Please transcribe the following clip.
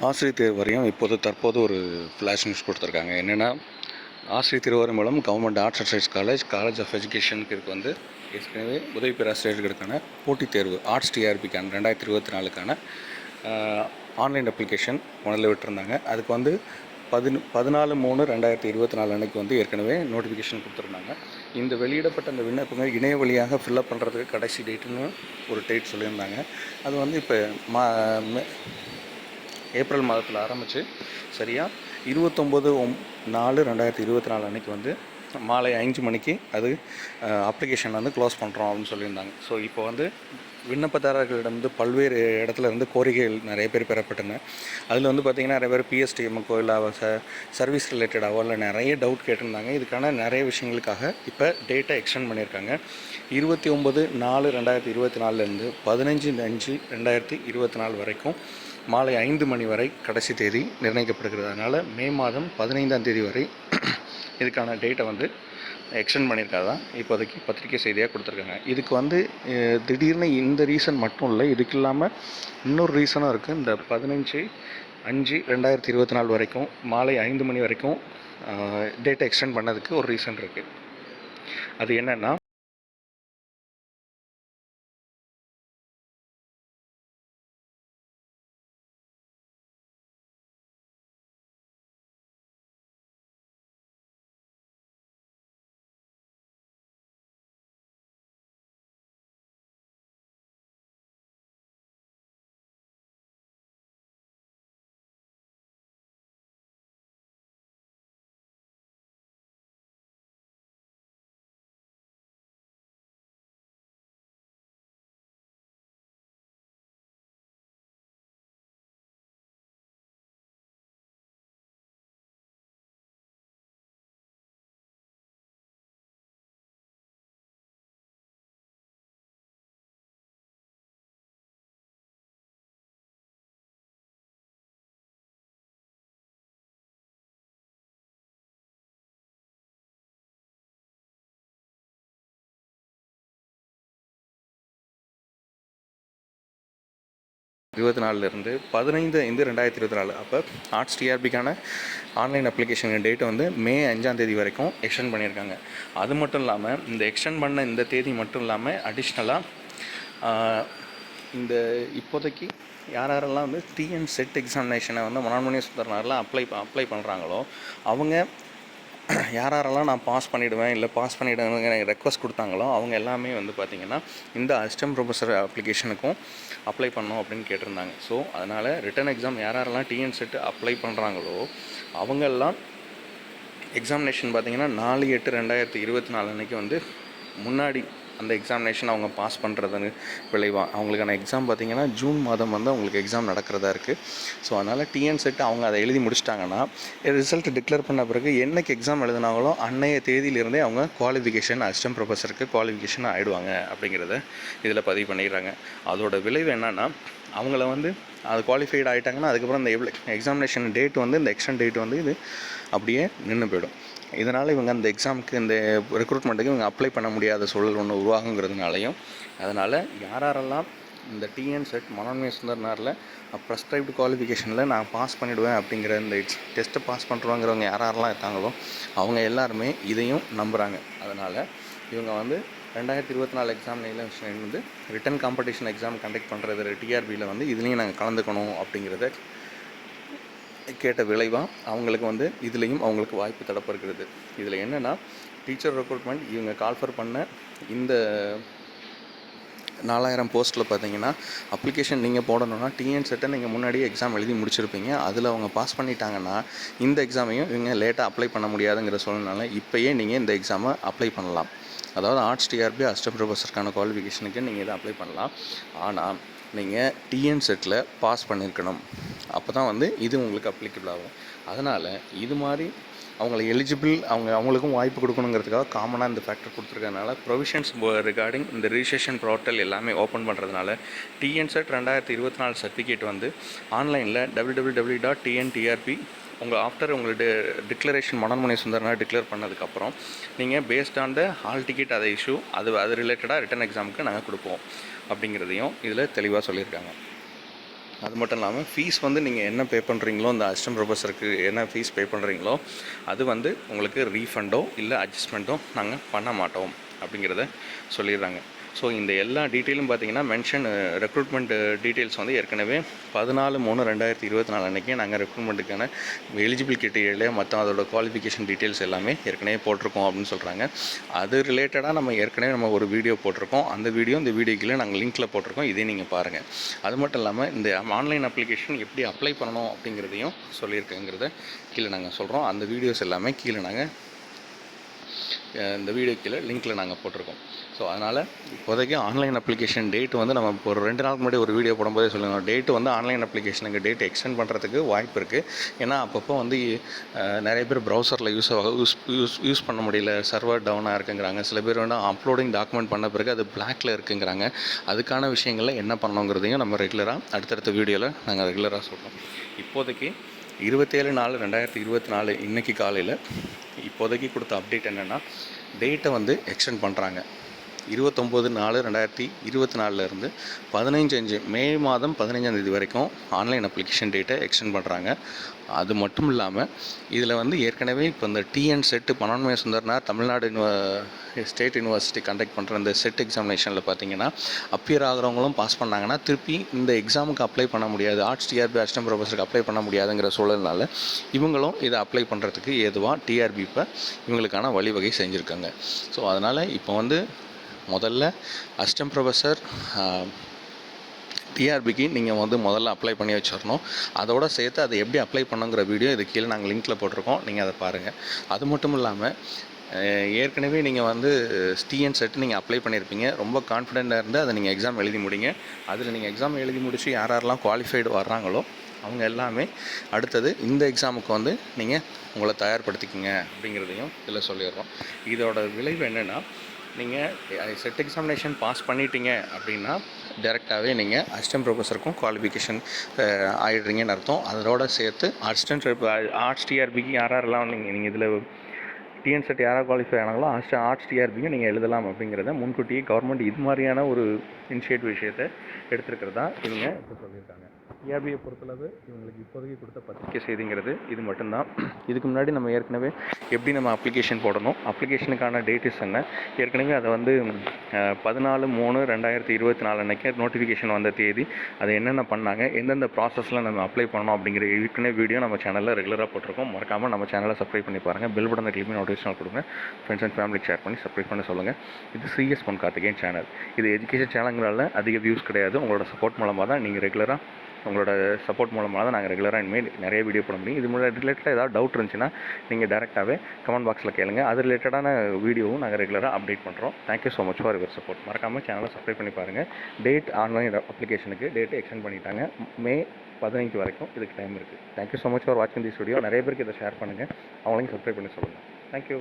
ஆசிரியர் தேர்வு வரையும் இப்போது தற்போது ஒரு ஃப்ளாஷ் நியூஸ் கொடுத்துருக்காங்க. என்னென்னா ஆசிரியர் தேர்வு மூலம் government arts and science college college of எஜுகேஷனுக்கு வந்து ஏற்கனவே உதவி பேராசிரியர்களுக்கான போட்டித் தேர்வு ஆர்ட்ஸ் டிஆர்பிக்கான ரெண்டாயிரத்தி இருபத்தி நாலுக்கான ஆன்லைன் அப்ளிகேஷன் முதல்ல விட்டுருந்தாங்க. அதுக்கு வந்து பதின பதினாலு மூணு ரெண்டாயிரத்தி இருபத்தி நாலு அன்னைக்கு வந்து ஏற்கனவே நோட்டிஃபிகேஷன் கொடுத்துருந்தாங்க. இந்த வெளியிடப்பட்ட அந்த விண்ணப்பங்கள் இணைய வழியாக ஃபில்அப் பண்ணுறதுக்கு கடைசி டேட்டுன்னு ஒரு டேட் சொல்லியிருந்தாங்க. அது வந்து இப்போ மா மே- ஏப்ரல் மாதத்தில் ஆரம்பித்து சரியாக இருபத்தொம்போது ஒம் நாலு ரெண்டாயிரத்தி இருபத்தி நாலு அன்னைக்கு வந்து மாலை அஞ்சு மணிக்கு அது அப்ளிகேஷன் வந்து க்ளோஸ் பண்ணுறோம் அப்படின்னு சொல்லியிருந்தாங்க. ஸோ இப்போ வந்து விண்ணப்பதாரர்களிடம் வந்து பல்வேறு இடத்துல இருந்து கோரிக்கைகள் நிறைய பேர் பெறப்பட்டன. அதில் வந்து பார்த்திங்கன்னா நிறைய பேர் பிஎஸ்டிஎம் இல்லை ச சர்வீஸ் ரிலேட்டடாகவோ இல்லை நிறைய டவுட் கேட்டிருந்தாங்க. இதுக்கான நிறைய விஷயங்களுக்காக இப்போ டேட்டை எக்ஸ்டெண்ட் பண்ணியிருக்காங்க. இருபத்தி ஒம்பது நாலு ரெண்டாயிரத்தி இருபத்தி நாலுலேருந்து பதினஞ்சு அஞ்சு ரெண்டாயிரத்தி இருபத்தி நாலு வரைக்கும் மாலை ஐந்து மணி வரை கடைசி தேதி நிர்ணயிக்கப்படுகிறது அதனால் மே மாதம் பதினைந்தாம் தேதி வரை இதுக்கான டேட்டை வந்து எக்ஸ்டெண்ட் பண்ணியிருக்காதான் இப்போதைக்கு பத்திரிக்கை செய்தியாக கொடுத்துருக்காங்க. இதுக்கு வந்து திடீர்னு இந்த ரீசன் மட்டும் இல்லை இதுக்கு இல்லாமல் இன்னொரு ரீசனும் இருக்குது இந்த பதினஞ்சு அஞ்சு ரெண்டாயிரத்தி இருபத்தி நாலு வரைக்கும் மாலை ஐந்து மணி வரைக்கும் டேட்டை எக்ஸ்டெண்ட் பண்ணதுக்கு ஒரு ரீசன் இருக்குது அது என்னென்னா இருபத்தி நாலுலேருந்து பதினைந்து ஐந்து ரெண்டாயிரத்தி இருபத்தி நாலு. அப்போ ஆர்ட்ஸ் டிஆர்பிக்கான ஆன்லைன் அப்ளிகேஷன் டேட்டை வந்து மே அஞ்சாம் தேதி வரைக்கும் எக்ஸ்டெண்ட் பண்ணியிருக்காங்க. அது மட்டும் இல்லாமல் இந்த எக்ஸ்டெண்ட் பண்ண இந்த தேதி மட்டும் இல்லாமல் அடிஷ்னலாக இந்த இப்போதைக்கு யார் யாரெல்லாம் வந்து டிஎன் செட் எக்ஸாமினேஷனை வந்து மனோன்மணி சுந்தரனாரெலாம் அப்ளை அப்ளை பண்ணுறாங்களோ அவங்க யார் யாரெல்லாம் நான் பாஸ் பண்ணிவிடுவேன் இல்லை பாஸ் பண்ணிவிடுவேங்க எனக்கு ரெக்வஸ்ட் கொடுத்தாங்களோ அவங்க எல்லாமே வந்து பார்த்திங்கன்னா இந்த அசிஸ்டன்ட் ப்ரொஃபஸர் அப்ளிகேஷனுக்கும் அப்ளை பண்ணோம் அப்படின்னு கேட்டிருந்தாங்க. ஸோ அதனால் ரிட்டன் எக்ஸாம் யார் யாரெல்லாம் டிஎன் அப்ளை பண்ணுறாங்களோ அவங்கெல்லாம் எக்ஸாமினேஷன் பார்த்திங்கன்னா நாலு எட்டு ரெண்டாயிரத்தி இருபத்தி நாலு அன்றைக்கி வந்து முன்னாடி அந்த எக்ஸாமினேஷன் அவங்க பாஸ் பண்ணுறதுன்னு விளைவா அவங்களுக்கான எக்ஸாம் பார்த்தீங்கன்னா ஜூன் மாதம் வந்து அவங்களுக்கு எக்ஸாம் நடக்கிறதா இருக்குது ஸோ அதனால் டிஎன் செட் அவங்க அதை எழுதி முடிச்சிட்டாங்கன்னா ரிசல்ட் டிக்ளேர் பண்ண பிறகு என்னைக்கு எக்ஸாம் எழுதினாங்களோ அன்னைய தேதியிலிருந்தே அவங்க குவாலிஃபிகேஷன் அசிஸ்டன்ட் ப்ரொஃபஸருக்கு குவாலிஃபிகேஷன் ஆகிடுவாங்க அப்படிங்கிறத இதில் பதிவு பண்ணிடுறாங்க. அதோட விளைவு என்னென்னா அவங்கள வந்து அது குவாலிஃபைடு ஆகிட்டாங்கன்னா அதுக்கப்புறம் இந்த எவ்வளோ எக்ஸாமினேஷன் டேட் வந்து இந்த எக்ஸ்டன் டேட் வந்து இது அப்படியே நின்று போயிடும். இதனால் இவங்க அந்த எக்ஸாமுக்கு இந்த ரெக்ரூட்மெண்ட்டுக்கு இவங்க அப்ளை பண்ண முடியாத சூழல் ஒன்று உருவாகுங்கிறதுனாலையும் அதனால் யார் யாரெல்லாம் இந்த டிஎன் செட் மனோன்மை சுந்தர்னாரில் ப்ரெஸ்கிரைப்டு குவாலிஃபிகேஷனில் நான் பாஸ் பண்ணிவிடுவேன் அப்படிங்கிற இந்த டெஸ்ட்டை பாஸ் பண்ணுறோங்கிறவங்க யாரெல்லாம் இருக்காங்களோ அவங்க எல்லாருமே இதையும் நம்புகிறாங்க அதனால் இவங்க வந்து ரெண்டாயிரத்தி இருபத்தி நாலு எக்ஸாமினேஷன் வந்து ரிட்டன் காம்படிஷன் எக்ஸாம் கண்டக்ட் பண்ணுறது டிஆர்பியில் வந்து இதுலேயும் நாங்கள் கலந்துக்கணும் அப்படிங்கிறத கேட்ட விளைவாக அவங்களுக்கு வந்து இதுலேயும் அவங்களுக்கு வாய்ப்பு தடப்படுகிறது இதில் என்னென்னா டீச்சர் ரெக்ரூட்மெண்ட் இவங்க கால்ஃபர் பண்ண இந்த நாலாயிரம் போஸ்ட்டில் பார்த்தீங்கன்னா அப்ளிகேஷன் நீங்கள் போடணும்னா டிஎன் செட்டை நீங்கள் முன்னாடியே எக்ஸாம் எழுதி முடிச்சிருப்பீங்க. அதில் அவங்க பாஸ் பண்ணிட்டாங்கன்னா இந்த எக்ஸாமையும் இவங்க லேட்டாக அப்ளை பண்ண முடியாதுங்கிற சூழ்நிலை இப்போயே நீங்கள் இந்த எக்ஸாமை அப்ளை பண்ணலாம். அதாவது ஆர்ட்ஸ் டிஆர்பி அசிஸ்டன்ட் ப்ரொஃபஸருக்கான குவாலிஃபிகேஷனுக்கு நீங்கள் இதை அப்ளை பண்ணலாம். ஆனால் நீங்கள் டிஎன் செட்டில் பாஸ் பண்ணியிருக்கணும் அப்போ தான் வந்து இது உங்களுக்கு அப்ளிகபிள் ஆகும். அதனால் இது மாதிரி அவங்களை எலிஜிபிள் அவங்க அவங்களுக்கும் வாய்ப்பு கொடுக்கணுங்கிறதுக்காக காமனாக இந்த ஃபேக்டர் கொடுத்துருக்கறனால ப்ரொவிஷன்ஸ் ரிகார்டிங் இந்த ரிஜிஸ்ட்ரேஷன் போர்ட்டல் எல்லாமே ஓப்பன் பண்ணுறதுனால டிஎன்செட் ரெண்டாயிரத்தி இருபத்தி நாலு சர்டிஃபிகேட் வந்து ஆன்லைனில் W W W dot TNTRB உங்கள் ஆஃப்டர் உங்களுடைய டிக்ளரேஷன் மனோன்மணி சுந்தரனா டிக்ளேர் பண்ணதுக்கப்புறம் நீங்கள் based on the hall ticket அதை இஷ்யூ அது அது ரிலேட்டடாக ரிட்டன் எக்ஸாமுக்கு நாங்கள் கொடுப்போம். அப்படிங்கிறதையும் இதில் தெளிவாக சொல்லியிருக்காங்க. அது மட்டும் இல்லாமல் ஃபீஸ் வந்து நீங்கள் என்ன பே பண்ணுறீங்களோ அந்த அசிஸ்டன்ட் ப்ரொஃபஸருக்கு என்ன ஃபீஸ் பே பண்ணுறீங்களோ அது வந்து உங்களுக்கு ரீஃபண்டோ இல்லை அட்ஜஸ்ட்மெண்ட்டோ நாங்கள் பண்ண மாட்டோம் அப்படிங்கிறத சொல்லிடுறாங்க. ஸோ இந்த எல்லா டீட்டெயிலும் பார்த்தீங்கன்னா மென்ஷன் ரெக்ரூட்மெண்ட் டீட்டெயில்ஸ் வந்து ஏற்கனவே பதினாலு மூணு ரெண்டாயிரத்தி இருபத்தி நாலு அன்றைக்கி நாங்கள் ரெக்ரூட்மெண்ட்டுக்கான எலிஜிபிள் கிட்டேரியில் மற்ற அதோட குவாலிஃபிகேஷன் டீட்டெயில்ஸ் எல்லாமே ஏற்கனவே போட்டிருக்கோம் அப்படின்னு சொல்கிறாங்க அது ரிலேட்டடாக நம்ம ஏற்கனவே நம்ம ஒரு வீடியோ போட்டிருக்கோம். அந்த வீடியோ இந்த வீடியோக்குள்ளே நாங்கள் லிங்க்கில் போட்டிருக்கோம். இதே நீங்கள் பாருங்கள் அது மட்டும் இல்லாமல் இந்த ஆன்லைன் அப்ளிகேஷன் எப்படி அப்ளை பண்ணணும் அப்படிங்கிறதையும் சொல்லியிருக்கேங்கிறத கீழே நாங்கள் சொல்கிறோம் அந்த வீடியோஸ் எல்லாமே கீழே நாங்கள் இந்த வீடியோ கீழே லிங்க்கில் நாங்கள் போட்டிருக்கோம். ஸோ அதனால் இப்போதைக்கு ஆன்லைன் அப்ளிகேஷன் டேட் வந்து நம்ம இப்போ ஒரு ரெண்டு நாளுக்கு முன்னாடி ஒரு வீடியோ போடும்போதே சொல்லுங்கள் டேட்டு வந்து ஆன்லைன் அப்ளிகேஷனுக்கு டேட் எக்ஸ்டெண்ட் பண்ணுறதுக்கு வாய்ப்பு இருக்குது ஏன்னா அப்பப்போ வந்து நிறைய பேர் ப்ரௌசரில் யூஸ் ஆக யூஸ் யூஸ் யூஸ் பண்ண முடியல. சர்வர் டவுனாக இருக்குங்கிறாங்க. சில பேர் வந்து அப்லோடிங் டாக்குமெண்ட் பண்ண பிறகு அது பிளாக்ல இருக்குங்கிறாங்க. அதுக்கான விஷயங்களில் என்ன பண்ணணுங்கிறதையும் நம்ம ரெகுலராக அடுத்தடுத்த வீடியோவில் நாங்கள் ரெகுலராக சொல்கிறோம் இப்போதைக்கு இருபத்தேழு நாலு ரெண்டாயிரத்தி இருபத்தி நாலு இன்றைக்கி காலையில் இப்போதைக்கு கொடுத்த அப்டேட் என்னென்னா டேட்டை வந்து எக்ஸ்டெண்ட் பண்ணுறாங்க இருபத்தொம்போது நாலு ரெண்டாயிரத்தி இருபத்தி நாலுலேருந்து பதினஞ்சு அஞ்சு மே மாதம் பதினஞ்சாந்தேதி வரைக்கும் ஆன்லைன் அப்ளிகேஷன் டேட்டை எக்ஸ்டெண்ட் பண்ணுறாங்க அது மட்டும் இல்லாமல் இதில் வந்து ஏற்கனவே இப்போ இந்த TN set Manonmaniam Sundaranar Tamil Nadu state university conduct பண்ணுற இந்த செட் எக்ஸாமினேஷனில் பார்த்தீங்கன்னா அப்பியர் ஆகிறவங்களும் பாஸ் பண்ணாங்கன்னா திருப்பி இந்த எக்ஸாமுக்கு அப்ளை பண்ண முடியாது. ஆர்ட்ஸ் டிஆர்பி அசிஸ்டன்ட் ப்ரொஃபஸருக்கு அப்ளை பண்ண முடியாதுங்கிற சூழல்னால இவங்களும் இதை அப்ளை பண்ணுறதுக்கு ஏதுவாக டிஆர்பி இப்போ இவங்களுக்கான வழிவகை செஞ்சுருக்காங்க. ஸோ அதனால் இப்போ வந்து முதல்ல அஸ்டம் ப்ரொஃபஸர் டிஆர்பிக்கு நீங்கள் வந்து முதல்ல அப்ளை பண்ணி வச்சிடணும் அதோட சேர்த்து அதை எப்படி அப்ளை பண்ணுங்கிற வீடியோ இது கீழே நாங்கள் லிங்க்கில் போட்டிருக்கோம். நீங்கள் அதை பாருங்கள் அது மட்டும் இல்லாமல் ஏற்கனவே நீங்கள் வந்து ஸ்டிஎன் செட் நீங்கள் அப்ளை பண்ணியிருப்பீங்க ரொம்ப கான்ஃபிடென்ட்டாக இருந்து அதை நீங்கள் எக்ஸாம் எழுதி முடிங்க. அதில் நீங்கள் எக்ஸாம் எழுதி முடித்து யார் யாரெல்லாம் குவாலிஃபைடு வர்றாங்களோ அவங்க எல்லாமே அடுத்தது இந்த எக்ஸாமுக்கு வந்து நீங்கள் உங்களை தயார்படுத்திக்கிங்க அப்படிங்கிறதையும் இதில் சொல்லிடுறோம். இதோட விளைவு என்னென்னா நீங்கள் செட் எக்ஸாமினேஷன் பாஸ் பண்ணிட்டீங்க அப்படின்னா டேரெக்டாகவே நீங்கள் அசிஸ்டன்ட் ப்ரொஃபஸருக்கும் குவாலிஃபிகேஷன் ஆயிடுறீங்கன்னு அர்த்தம். அதோட சேர்த்து அசிஸ்டன்ட் ஆர்ட்ஸ் டிஆர்பிக்கு யார் யாரெல்லாம் நீங்கள் நீங்கள் இதில் டிஎன் செட் யாராக குவாலிஃபை ஆனாங்களோ ஆர்ட்ஸ் ஆர்ட்ஸ் டிஆர்பியும் நீங்கள் எழுதலாம் அப்படிங்கிறத முன்கூட்டியே கவர்மெண்ட் இது மாதிரியான ஒரு இனிஷியேட்டிவ் விஷயத்தை எடுத்துருக்கிறதா இவங்க இப்போ சொல்லியிருக்காங்க. ஏபியை பொறுத்தளவு இவங்களுக்கு இப்போதைக்கு கொடுத்த பத்திரிக்கை செய்திங்கிறது இது மட்டும்தான். இதுக்கு முன்னாடி நம்ம ஏற்கனவே எப்படி நம்ம அப்ளிகேஷன் போடணும் அப்ளிகேஷனுக்கான டேட்டிஸ் என்ன? ஏற்கனவே அதை வந்து பதினாலு மூணு ரெண்டாயிரத்தி இருபத்தி நாலு அன்னைக்கு நோட்டிஃபிகேஷன் வந்த தேதி அது என்னென்ன பண்ணாங்க எந்தெந்த ப்ராசஸில் நம்ம அப்ளை பண்ணணும் அப்படிங்கிற ஏற்கனவே வீடியோ நம்ம சேனலில் ரெகுலராக போட்டிருக்கோம். மறக்காமல் நம்ம சேனலை சப்ஸ்கிரைப் பண்ணி பாருங்கள் பெல் பட்டன் கிளிக் நோட்டிஃபிகேஷன் கொடுங்க. ஃப்ரெண்ட்ஸ் அண்ட் ஃபேமிலிக்கு ஷேர் பண்ணி சப்ஸ்கிரைப் பண்ண சொல்லுங்கள் இது சிஎஸ் பொன் கார்த்திகேயன் சேனல் இது எஜுகேஷன் சேனல்களால் அதிக வியூஸ் கிடையாது. உங்களோட சப்போர்ட் மூலமாக தான் நீங்கள் ரெகுலராக உங்களோட சப்போர்ட் மூலமாக தான் நாங்கள் ரெகுலராக இனிமேல் நிறைய வீடியோ போட முடியும். இது மூலம் ரிலேட்டடாக ஏதாவது டவுட் இருந்துச்சுன்னா நீங்கள் டேரெக்டாகவே கமெண்ட் பாக்ஸில் கேளுங்க. அது ரிலேட்டடான வீடியோவும் நாங்கள் ரெகுலராக அப்டேட் பண்ணுறோம் thank you so much for your support மறக்காமல் சேனலை சப்ஸ்கிரைப் பண்ணி பாருங்கள் டேட் ஆன்லைன் அப்ளிகேஷனுக்கு டேட்டு எக்ஸ்டெண்ட் பண்ணிட்டாங்க. மே பதினைஞ்சு வரைக்கும் இதுக்கு டைம் இருக்குது தேங்க்யூ ஸோ மச் ஃபார் வாட்சிங் தி ஸ்டுடியோ நிறைய பேருக்கு இதை ஷேர் பண்ணுங்கள் அவங்களையும் சப்ஸ்கிரைப் பண்ணி சொல்லுங்கள் தேங்க்யூ